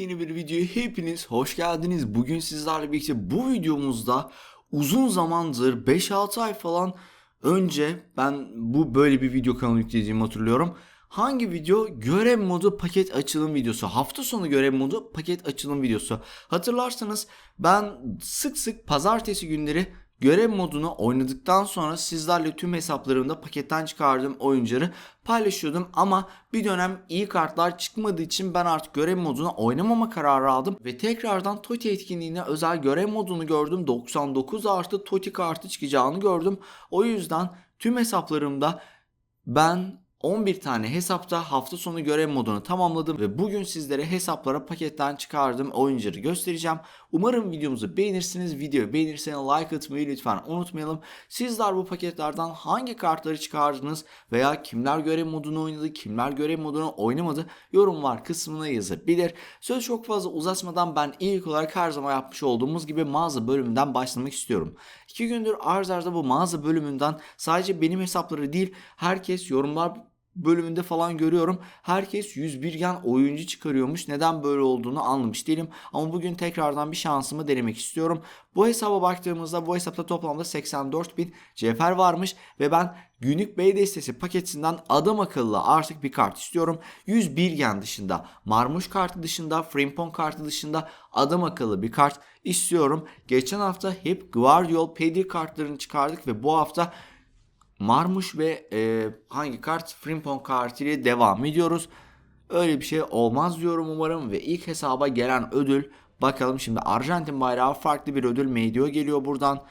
Yepyeni bir videoya hepiniz hoş geldiniz. Bugün sizlerle birlikte bu videomuzda uzun zamandır 5-6 ay falan önce ben bu böyle bir video kanalı yüklediğimi hatırlıyorum. Hangi video? Görev modu paket açılım videosu. Hafta sonu görev modu paket açılım videosu. Hatırlarsanız ben sık sık pazartesi günleri görev modunu oynadıktan sonra sizlerle tüm hesaplarımda paketten çıkardığım oyuncuları paylaşıyordum ama bir dönem iyi kartlar çıkmadığı için ben artık görev modunu oynamama kararı aldım ve tekrardan TOTI etkinliğine özel görev modunu gördüm. 99 artı TOTI kartı çıkacağını gördüm. O yüzden tüm hesaplarımda ben 11 tane hesapta hafta sonu görev modunu tamamladım ve bugün sizlere hesaplara paketten çıkardığım oyuncuları göstereceğim. Umarım videomuzu beğenirsiniz. Videoyu beğenirseniz like atmayı lütfen unutmayalım. Sizler bu paketlerden hangi kartları çıkardınız veya kimler görev modunu oynadı, kimler görev modunu oynamadı yorumlar kısmına yazabilir. Söz çok fazla uzatmadan ben ilk olarak her zaman yapmış olduğumuz gibi mağaza bölümünden başlamak istiyorum. İki gündür arz arda bu mağaza bölümünden sadece benim hesapları değil herkes yorumlar bölümünde falan görüyorum. Herkes 101 gen oyuncu çıkarıyormuş. Neden böyle olduğunu anlamış değilim. Ama bugün tekrardan bir şansımı denemek istiyorum. Bu hesaba baktığımızda bu hesapta toplamda 84 bin cevher varmış. Ve ben günlük bey destesi paketinden adam akıllı artık bir kart istiyorum. 101 gen dışında, Marmuş kartı dışında, Frimpong kartı dışında adam akıllı bir kart istiyorum. Geçen hafta hep Guardiol, Pedri kartlarını çıkardık ve bu hafta Marmuş ve e, hangi kart? Frimpong kartıyla devam ediyoruz. Öyle bir şey olmaz diyorum umarım ve ilk hesaba gelen ödül bakalım şimdi Arjantin bayrağı farklı bir ödül Medio geliyor buradan.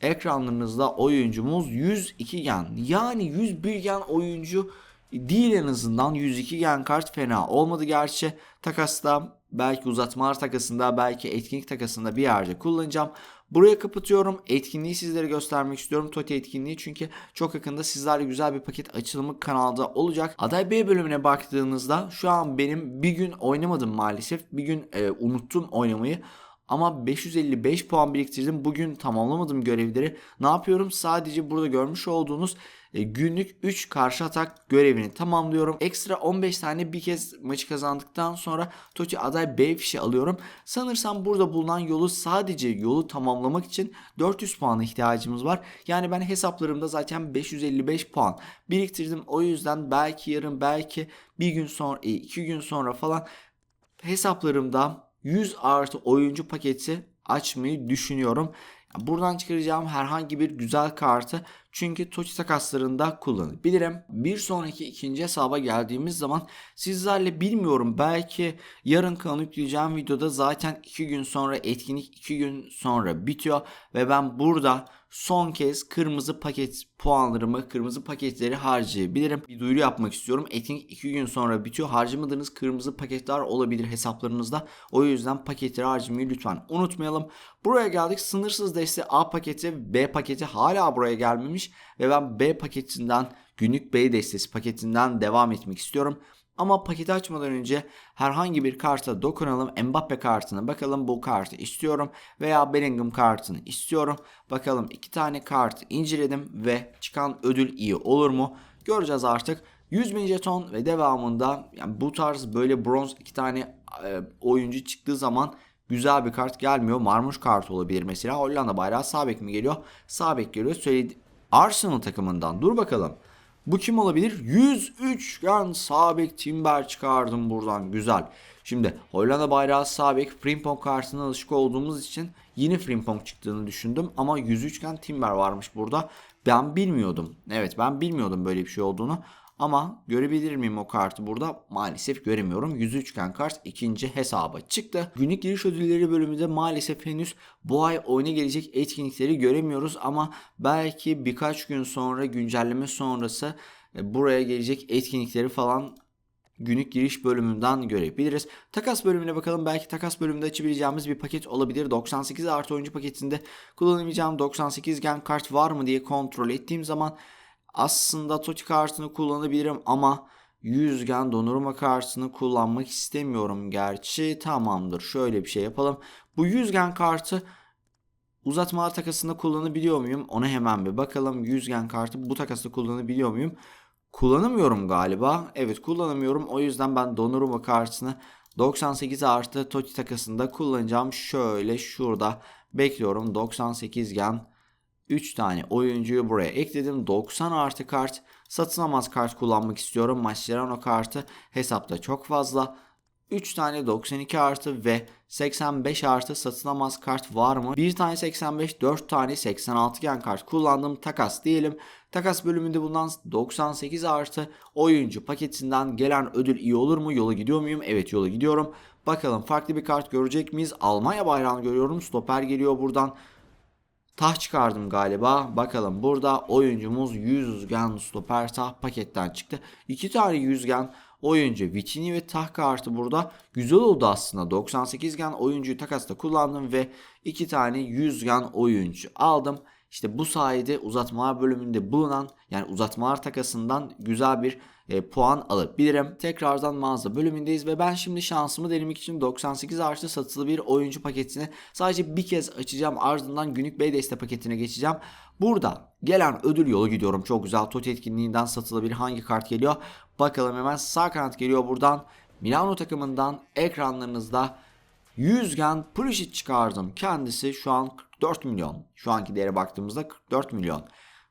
Ekranlarınızda oyuncumuz 102 gen yani 101 gen oyuncu değil en azından 102 gen kart fena olmadı gerçi takasta belki uzatmalar takasında belki etkinlik takasında bir yerde kullanacağım. Buraya kapatıyorum. Etkinliği sizlere göstermek istiyorum. TOTI etkinliği çünkü çok yakında sizlerle güzel bir paket açılımı kanalda olacak. Aday B bölümüne baktığınızda şu an benim bir gün oynamadım maalesef. Bir gün e, unuttum oynamayı. Ama 555 puan biriktirdim. Bugün tamamlamadım görevleri. Ne yapıyorum? Sadece burada görmüş olduğunuz günlük 3 karşı atak görevini tamamlıyorum. Ekstra 15 tane bir kez maçı kazandıktan sonra Tochi aday B fişi alıyorum. Sanırsam burada bulunan yolu sadece yolu tamamlamak için 400 puana ihtiyacımız var. Yani ben hesaplarımda zaten 555 puan biriktirdim. O yüzden belki yarın belki bir gün sonra 2 gün sonra falan hesaplarımda 100 artı oyuncu paketi açmayı düşünüyorum. Buradan çıkaracağım herhangi bir güzel kartı çünkü Tochi takaslarında kullanabilirim. Bir sonraki ikinci hesaba geldiğimiz zaman sizlerle bilmiyorum belki yarın kanal yükleyeceğim videoda zaten 2 gün sonra etkinlik 2 gün sonra bitiyor ve ben burada son kez kırmızı paket puanlarımı, kırmızı paketleri harcayabilirim. Bir duyuru yapmak istiyorum. Etkinlik 2 gün sonra bitiyor. Harcamadığınız kırmızı paketler olabilir hesaplarınızda. O yüzden paketleri harcamayı lütfen unutmayalım. Buraya geldik. Sınırsız deste A paketi, B paketi hala buraya gelmemiş ve ben B paketinden günlük B destesi paketinden devam etmek istiyorum. Ama paketi açmadan önce herhangi bir karta dokunalım. Mbappe kartına bakalım bu kartı istiyorum veya Bellingham kartını istiyorum. Bakalım iki tane kartı inceledim ve çıkan ödül iyi olur mu? Göreceğiz artık. 100 bin jeton ve devamında yani bu tarz böyle bronz iki tane e, oyuncu çıktığı zaman güzel bir kart gelmiyor. Marmuş kartı olabilir mesela. Hollanda bayrağı sağ bek mi geliyor? Sağ bek geliyor. Söyledi Arsenal takımından. Dur bakalım. Bu kim olabilir? 103 yan sabek Timber çıkardım buradan. Güzel. Şimdi Hollanda bayrağı sabek Frimpong kartına alışık olduğumuz için yeni Frimpong çıktığını düşündüm. Ama 103 gen Timber varmış burada. Ben bilmiyordum. Evet ben bilmiyordum böyle bir şey olduğunu. Ama görebilir miyim o kartı burada? Maalesef göremiyorum. 103 gen kart ikinci hesaba çıktı. Günlük giriş ödülleri bölümünde maalesef henüz bu ay oyuna gelecek etkinlikleri göremiyoruz ama belki birkaç gün sonra güncelleme sonrası e, buraya gelecek etkinlikleri falan günlük giriş bölümünden görebiliriz. Takas bölümüne bakalım. Belki takas bölümünde açabileceğimiz bir paket olabilir. 98 artı oyuncu paketinde kullanabileceğim 98 gen kart var mı diye kontrol ettiğim zaman aslında TOTI kartını kullanabilirim ama yüzgen donurma kartını kullanmak istemiyorum gerçi. Tamamdır şöyle bir şey yapalım. Bu yüzgen kartı uzatmalar takasında kullanabiliyor muyum? Ona hemen bir bakalım. Yüzgen kartı bu takasında kullanabiliyor muyum? Kullanamıyorum galiba. Evet kullanamıyorum. O yüzden ben donurma kartını 98 artı Totti takasında kullanacağım. Şöyle şurada bekliyorum. 98 gen 3 tane oyuncuyu buraya ekledim. 90 artı kart satın almaz kart kullanmak istiyorum. Mascherano kartı hesapta çok fazla. 3 tane 92 artı ve 85 artı satın almaz kart var mı? 1 tane 85, 4 tane 86 gen kart kullandım. Takas diyelim. Takas bölümünde bulunan 98 artı oyuncu paketinden gelen ödül iyi olur mu? Yola gidiyor muyum? Evet yola gidiyorum. Bakalım farklı bir kart görecek miyiz? Almanya bayrağını görüyorum. Stoper geliyor buradan. Tah çıkardım galiba. Bakalım burada oyuncumuz 100 gen stoper tah paketten çıktı. 2 tane 100 gen oyuncu Vicini ve tah kartı burada güzel oldu aslında. 98 gen oyuncuyu takasta kullandım ve 2 tane 100 gen oyuncu aldım. İşte bu sayede uzatmalar bölümünde bulunan yani uzatmalar takasından güzel bir e, puan alabilirim. Tekrardan mağaza bölümündeyiz ve ben şimdi şansımı denemek için 98 artı satılı bir oyuncu paketini sadece bir kez açacağım. Ardından günlük B deste paketine geçeceğim. Burada gelen ödül yolu gidiyorum. Çok güzel TOT etkinliğinden satılabilir hangi kart geliyor? Bakalım hemen sağ kanat geliyor buradan. Milano takımından ekranlarınızda 100 gen Pulisic çıkardım. Kendisi şu an 44 milyon. Şu anki değere baktığımızda 44 milyon.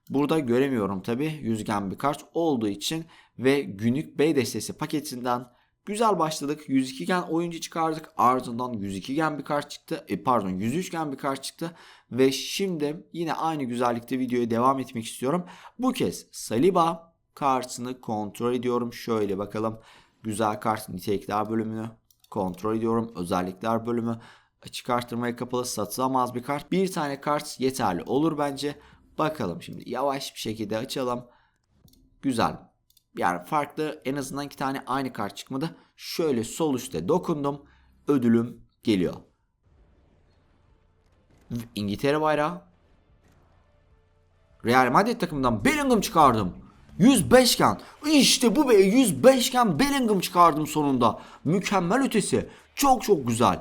Burada göremiyorum tabi 100 gen bir kart olduğu için ve günlük B destesi paketinden güzel başladık. 102 gen oyuncu çıkardık. Ardından 102 gen bir kart çıktı. E, pardon 103 gen bir kart çıktı. Ve şimdi yine aynı güzellikte videoya devam etmek istiyorum. Bu kez Saliba kartını kontrol ediyorum. Şöyle bakalım. Güzel kart nitelikler bölümünü kontrol ediyorum. Özellikler bölümü açık arttırmaya kapalı satılamaz bir kart. Bir tane kart yeterli olur bence. Bakalım şimdi yavaş bir şekilde açalım. Güzel. Yani farklı en azından iki tane aynı kart çıkmadı. Şöyle sol üstte dokundum. Ödülüm geliyor. İngiltere bayrağı. Real Madrid takımından Bellingham çıkardım. 105 gen. İşte bu be 105 gen Bellingham çıkardım sonunda. Mükemmel ötesi. Çok çok güzel.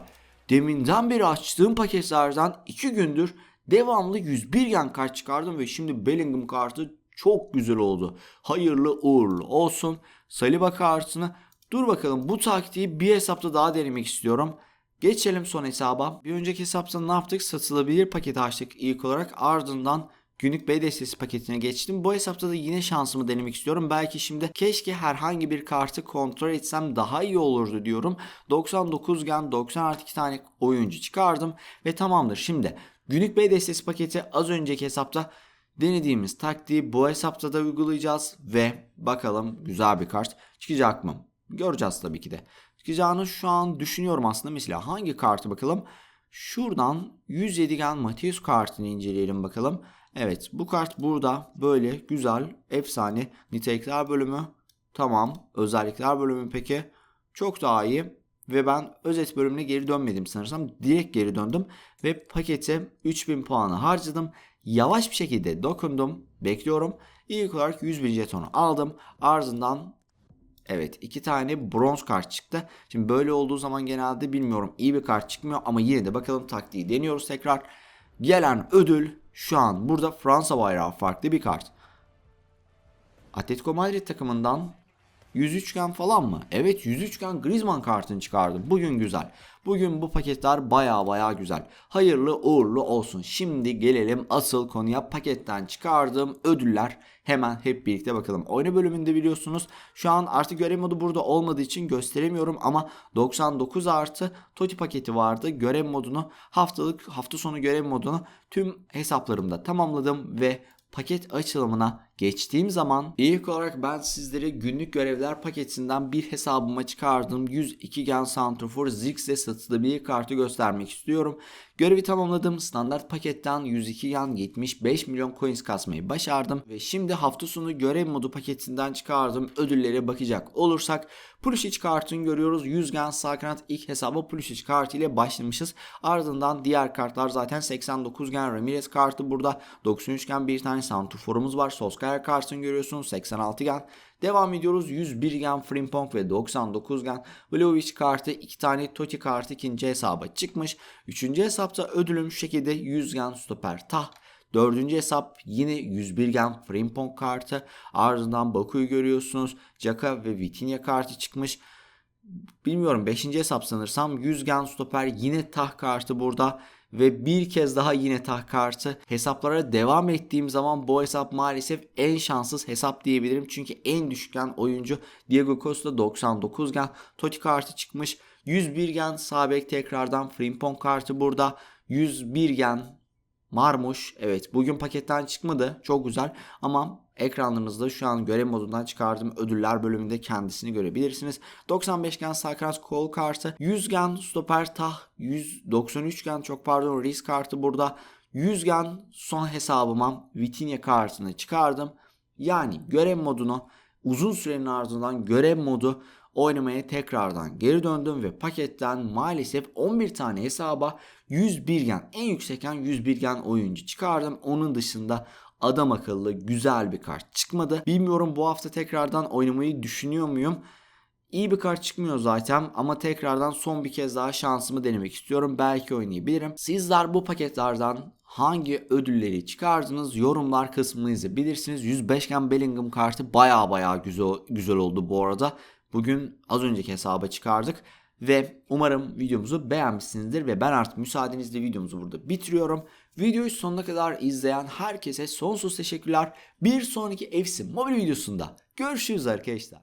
Deminden beri açtığım paketlerden 2 gündür devamlı 101 gen kart çıkardım ve şimdi Bellingham kartı çok güzel oldu. Hayırlı uğurlu olsun. Saliba kartını dur bakalım bu taktiği bir hesapta daha denemek istiyorum. Geçelim son hesaba. Bir önceki hesapta ne yaptık? Satılabilir paketi açtık ilk olarak. Ardından günlük B paketine geçtim. Bu hesapta da yine şansımı denemek istiyorum. Belki şimdi keşke herhangi bir kartı kontrol etsem daha iyi olurdu diyorum. 99 gen 90 artı 2 tane oyuncu çıkardım ve tamamdır. Şimdi günlük B destesi paketi az önceki hesapta denediğimiz taktiği bu hesapta da uygulayacağız ve bakalım güzel bir kart çıkacak mı? Göreceğiz tabii ki de. Çıkacağını şu an düşünüyorum aslında. Mesela hangi kartı bakalım? Şuradan 107 gen Matius kartını inceleyelim bakalım. Evet bu kart burada böyle güzel efsane nitelikler bölümü tamam özellikler bölümü peki çok daha iyi ve ben özet bölümüne geri dönmedim sanırsam direkt geri döndüm ve pakete 3000 puanı harcadım yavaş bir şekilde dokundum bekliyorum ilk olarak 100 bin jetonu aldım ardından Evet iki tane bronz kart çıktı. Şimdi böyle olduğu zaman genelde bilmiyorum iyi bir kart çıkmıyor ama yine de bakalım taktiği deniyoruz tekrar. Gelen ödül şu an burada Fransa bayrağı farklı bir kart. Atletico Madrid takımından 103 gen falan mı? Evet 103 gen Griezmann kartını çıkardım. Bugün güzel. Bugün bu paketler baya baya güzel. Hayırlı uğurlu olsun. Şimdi gelelim asıl konuya paketten çıkardığım ödüller. Hemen hep birlikte bakalım. Oyna bölümünde biliyorsunuz şu an artık görev modu burada olmadığı için gösteremiyorum ama 99 artı Toti paketi vardı. Görev modunu haftalık hafta sonu görev modunu tüm hesaplarımda tamamladım ve paket açılımına geçtiğim zaman ilk olarak ben sizlere günlük görevler paketinden bir hesabıma çıkardığım 102 gen Santrofor Ziggs'e satılabilir kartı göstermek istiyorum. Görevi tamamladım. Standart paketten 102 gen 75 milyon coins kasmayı başardım. Ve şimdi hafta sonu görev modu paketinden çıkardım. Ödüllere bakacak olursak Pulisic kartını görüyoruz. 100 gen sağ kanat ilk hesaba Pulisic kartı ile başlamışız. Ardından diğer kartlar zaten 89 gen Ramirez kartı burada. 93 gen bir tane Santrofor'umuz var. Solskjaer kartını görüyorsunuz. 86 gen. Devam ediyoruz. 101 gen Frimpong ve 99 gen Vlahovic kartı. 2 tane Totti kartı ikinci hesaba çıkmış. Üçüncü hesapta ödülüm şu şekilde 100 gen stoper tah. Dördüncü hesap yine 101 gen Frimpong kartı. Ardından Baku'yu görüyorsunuz. Jaka ve Vitinha kartı çıkmış. bilmiyorum 5. hesap sanırsam 100 gen stoper yine tah kartı burada ve bir kez daha yine tah kartı. Hesaplara devam ettiğim zaman bu hesap maalesef en şanssız hesap diyebilirim. Çünkü en düşük gen oyuncu Diego Costa 99 gen Totti kartı çıkmış. 101 gen Sabek tekrardan Frimpong kartı burada. 101 gen Marmuş evet bugün paketten çıkmadı çok güzel ama ekranlarınızda şu an görev modundan çıkardığım ödüller bölümünde kendisini görebilirsiniz. 95 gen Sakras kol kartı 100 gen stoper tah 193 gen çok pardon risk kartı burada 100 gen son hesabıma Vitinha kartını çıkardım. Yani görev modunu uzun sürenin ardından görev modu oynamaya tekrardan geri döndüm ve paketten maalesef 11 tane hesaba 101 gen en yüksekken 101 gen oyuncu çıkardım. Onun dışında adam akıllı güzel bir kart çıkmadı. Bilmiyorum bu hafta tekrardan oynamayı düşünüyor muyum? İyi bir kart çıkmıyor zaten ama tekrardan son bir kez daha şansımı denemek istiyorum. Belki oynayabilirim. Sizler bu paketlerden hangi ödülleri çıkardınız yorumlar kısmını yazabilirsiniz. 105 gen Bellingham kartı baya baya güzel, güzel oldu bu arada. Bugün az önceki hesaba çıkardık. Ve umarım videomuzu beğenmişsinizdir ve ben artık müsaadenizle videomuzu burada bitiriyorum. Videoyu sonuna kadar izleyen herkese sonsuz teşekkürler. Bir sonraki FC Mobile videosunda görüşürüz arkadaşlar.